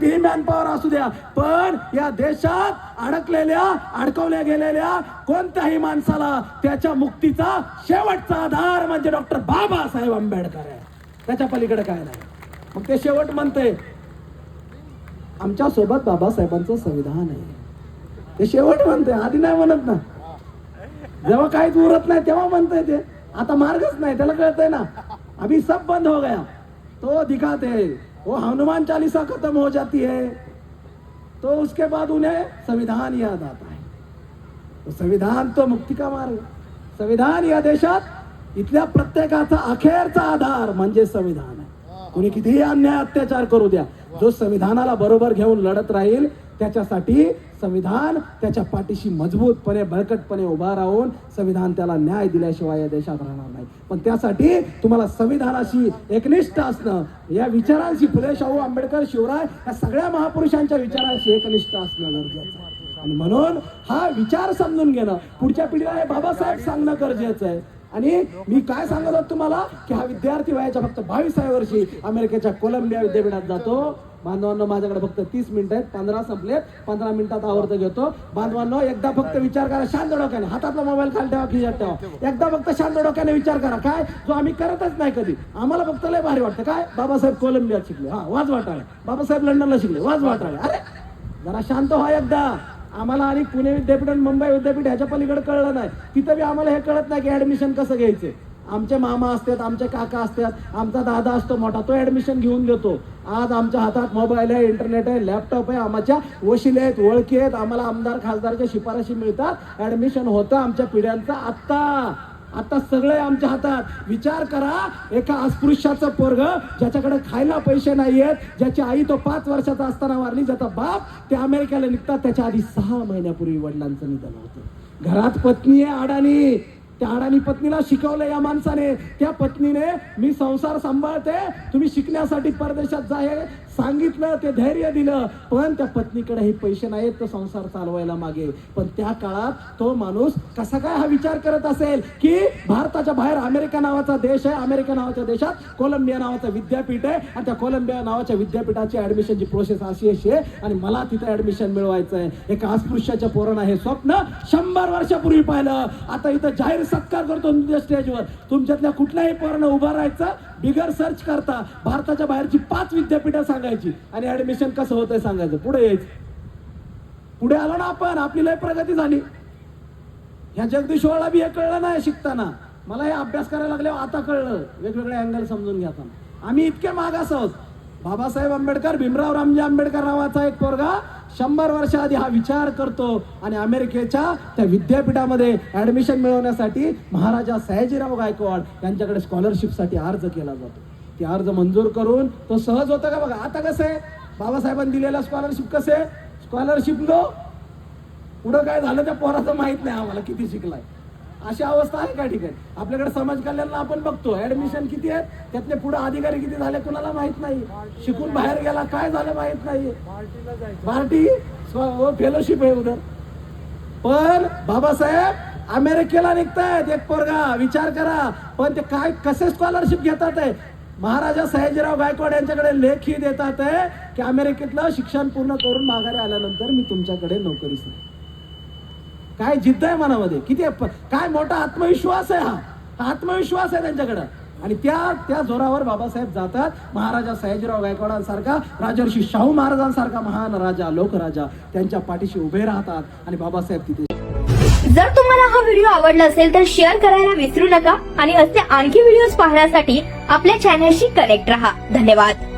कितीही मॅनपॉवर असू द्या पण या देशात अडकलेल्या अडकवल्या गेलेल्या कोणत्याही माणसाला त्याच्या मुक्तीचा शेवटचा आधार म्हणजे डॉक्टर बाबासाहेब आंबेडकर आहे. त्याच्या पलीकडे काय नाही. मग ते शेवट म्हणते आमच्यासोबत बाबासाहेबांचं संविधान आहे. ते शेवट म्हणते आधी नाही म्हणत ना. जेव्हा काहीच उरत नाही तेव्हा म्हणतंय ते. आता मार्गच नाही त्याला कळतंय ना. अभि सब बंद हो गया. तो दिखाते. वो हनुमान चालीसा खत्म हो जाती है तो उसके बाद उन्हें संविधान याद आता है। तो संविधान तो मुक्ती का मार्ग संविधान या देशात इथल्या प्रत्येकाचा अखेरचा आधार म्हणजे संविधान आहे कोणी कितीही अन्याय अत्याचार करू द्या जो संविधानाला बरोबर घेऊन लढत राहील त्याच्यासाठी संविधान त्याच्या पाठीशी मजबूतपणे बळकटपणे उभा राहून संविधान त्याला न्याय दिल्याशिवाय या देशात राहणार नाही. पण त्यासाठी तुम्हाला संविधानाशी एकनिष्ठ असणं या विचारांशी फुले शाहू आंबेडकर शिवराय या सगळ्या महापुरुषांच्या विचारांशी एकनिष्ठ असणं गरजेचं आहे. आणि म्हणून हा विचार समजून घेणं पुढच्या पिढीला हे बाबासाहेब सांगणं गरजेचं आहे. आणि मी काय सांगत होतो तुम्हाला? की हा विद्यार्थी वयाच्या फक्त बावीसाव्या वर्षी अमेरिकेच्या कोलंबिया विद्यापीठात जातो. बांधवांनो माझ्याकडे फक्त तीस मिनिटं आहेत. पंधरा संपलेत. पंधरा मिनिटात आवर्त घेतो. बांधवांनो एकदा फक्त विचार करा शांत डोक्याने. हातातला मोबाईल खाली ठेवा खिशात ठेवा. एकदा फक्त शांत डोक्याने विचार करा. काय? जो आम्ही करतच नाही कधी. आम्हाला फक्त लय भारी वाटतं. काय? बाबासाहेब कोलंबियात शिकले. हा वाज वाटाळे बाबासाहेब लंडनला शिकले. वाज वाटाळे अरे जरा शांत व्हा एकदा. आम्हाला आणि पुणे विद्यापीठ आणि मुंबई विद्यापीठ ह्याच्या पलीकडे कळलं नाही. तिथं बी आम्हाला हे कळत नाही की ऍडमिशन कसं घ्यायचं. आमचे मामा असतात आमचे काका असतात आमचा दादा असतो मोठा तो ऍडमिशन घेऊन घेतो आज आमच्या हातात मोबाईल आहे इंटरनेट आहे लॅपटॉप आहे आमच्या वशिले आहेत ओळखी आहेत. आम्हाला आमदार खासदारच्या शिफारशी मिळतात. ऍडमिशन होतं आमच्या पिढ्यांचं आत्ता. आता सगळे आमच्या हातात. विचार करा एका अस्पृश्याचं पोरग ज्याच्याकडे खायला पैसे नाहीयेत ज्याची आई तो पाच वर्षाचा असताना वारली ज्याचा बाप ते अमेरिकेला निघतात त्याच्या आधी सहा महिन्यापूर्वी वडिलांचं निधन होतं. घरात पत्नी आहे अडाणी. त्या अडाणी पत्नीला शिकवलं या माणसाने. त्या पत्नीने मी संसार सांभाळते. तुम्ही शिकण्यासाठी परदेशात जाय सांगितलं ते धैर्य दिलं. पण त्या पत्नीकडे हे पैसे नाहीत तो संसार चालवायला मागे. पण त्या काळात तो माणूस कसा काय हा विचार करत असेल की भारताच्या बाहेर अमेरिका नावाचा देश आहे अमेरिका नावाच्या देशात कोलंबिया नावाचं विद्यापीठ आहे आणि त्या कोलंबिया नावाच्या विद्यापीठाची ऍडमिशनची प्रोसेस अशी अशी आहे आणि मला तिथे ऍडमिशन मिळवायचं आहे. एका अस्पृश्याच्या पोरांना हे स्वप्न. शंभर वर्षापूर्वी पाहिलं. आता इथं जाहीर सत्कार करतो तुमच्या स्टेजवर तुमच्यातल्या कुठल्याही पोरानं उभं राहायचं बिगर सर्च करता भारताच्या बाहेरची पाच विद्यापीठं सांगायची. आणि ऍडमिशन कसं होतंय सांगायचं. पुढे यायचं. पुढे आलो ना आपण. आपली लय प्रगती झाली. ह्या जगदीश्वरला बी हे कळलं नाही शिकताना. मला हे अभ्यास करायला लागल्यावर आता कळलं. वेगवेगळे अँगल समजून घेताना आम्ही इतके मागास आहोत बाबासाहेब आंबेडकर भीमराव रामजी आंबेडकर नावाचा एक पोरगा शंभर वर्ष आधी हा विचार करतो आणि अमेरिकेच्या त्या विद्यापीठामध्ये ऍडमिशन मिळवण्यासाठी महाराजा सयाजीराव गायकवाड यांच्याकडे स्कॉलरशिपसाठी अर्ज केला जातो. ते अर्ज मंजूर करून तो सहज होता का बघा? आता कसं आहे? बाबासाहेबांनी दिलेला स्कॉलरशिप कसे स्कॉलरशिप लो पुढं काय झालं त्या पोराचं माहीत नाही आम्हाला किती शिकलाय. अशी अवस्था आहे का ठिकाणी? आपल्याकडे समाज कल्याणला आपण बघतो. ऍडमिशन किती आहेत? त्यातले पुढे अधिकारी किती झाले कुणाला माहीत नाही. शिकून बाहेर गेला काय झालं माहीत नाही. पार्टी फेलोशिप आहे उदर. पण बाबासाहेब अमेरिकेला निघतायत. एक पोरगा विचार करा. पण ते काय कसे स्कॉलरशिप घेतात आहे महाराजा सयाजीराव गायकवाड यांच्याकडे लेखी देतात आहे की अमेरिकेतलं शिक्षण पूर्ण करून माघारी आल्यानंतर मी तुमच्याकडे नोकरी नाही काय जिद्द आहे मनामध्ये? किती आहे? काय मोठा आत्मविश्वास आहे हा. आत्मविश्वास आहे त्यांच्याकडं. आणि त्या त्या जोरावर बाबासाहेब जातात. महाराजा सयाजीराव गायकवाडांसारखा राजर्षी शाहू महाराजांसारखा महान राजा लोकराजा त्यांच्या पाठीशी उभे राहतात आणि बाबासाहेब तिथे जर तुम्हाला हा व्हिडिओ आवडला असेल तर शेअर करायला विसरू नका आणि असे आणखी व्हिडिओज पाहण्यासाठी आपल्या चॅनलशी कनेक्ट रहा. धन्यवाद.